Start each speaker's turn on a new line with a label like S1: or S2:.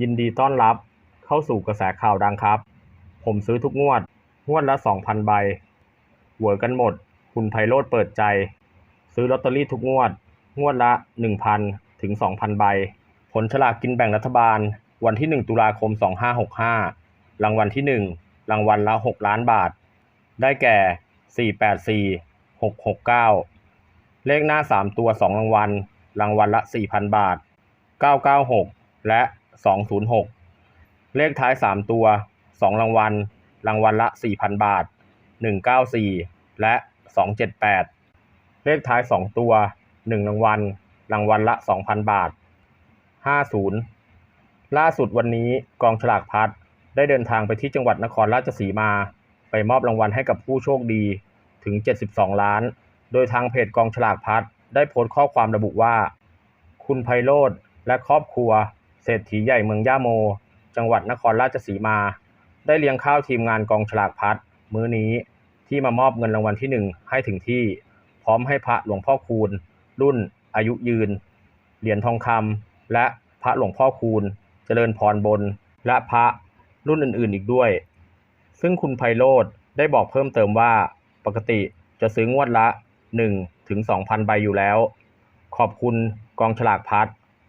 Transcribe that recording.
S1: ยินดีต้อนรับเข้าสู่กระแสข่าวดังครับ ผมซื้อทุกงวด งวดละ 2,000 ใบหวกันหมด คุณไพโรธเปิดใจ ซื้อลอตเตอรี่ทุกงวด งวดละ 1,000 ถึง 2,000 ใบ ผลฉลากกินแบ่งรัฐบาล วันที่ 1 ตุลาคม 2565 รางวัลที่ 1 รางวัลละ 6 ล้านบาท ได้แก่ 484 669 เลขหน้า 3 ตัว 2 รางวัล รางวัลละ 4,000 บาท 996 และ 206 เลขท้าย 3 ตัว 2 รางวัล รางวัลละ 4,000 บาท 194 และ 278 เลขท้าย 2 ตัว 1 รางวัล รางวัลละ 2,000 บาท 50 ล่าสุดวันนี้กองฉลากพัดได้เดินทางไปที่จังหวัดนครราชสีมา ไปมอบรางวัลให้กับผู้โชคดีถึง 72 ล้าน โดยทางเพจกองฉลากพัดได้โพสต์ข้อความระบุว่า คุณไพโรธและครอบครัว เศรษฐีใหญ่เมืองย่าโม จังหวัดนครราชสีมา ได้เลี้ยงข้าวทีมงานกองฉลากพัดมื้อนี้ที่มามอบเงินรางวัลที่หนึ่งให้ถึงที่ พร้อมให้พระหลวงพ่อคูณ รุ่น อายุยืน เหรียญทองคำและพระหลวงพ่อคูณ เจริญพรบน และพระรุ่นอื่นๆอีกด้วย ซึ่งคุณไพโรธได้บอกเพิ่มเติมว่าปกติจะซื้องวดละ1ถึง2,000 ใบอยู่แล้ว ขอบคุณกองฉลากพัด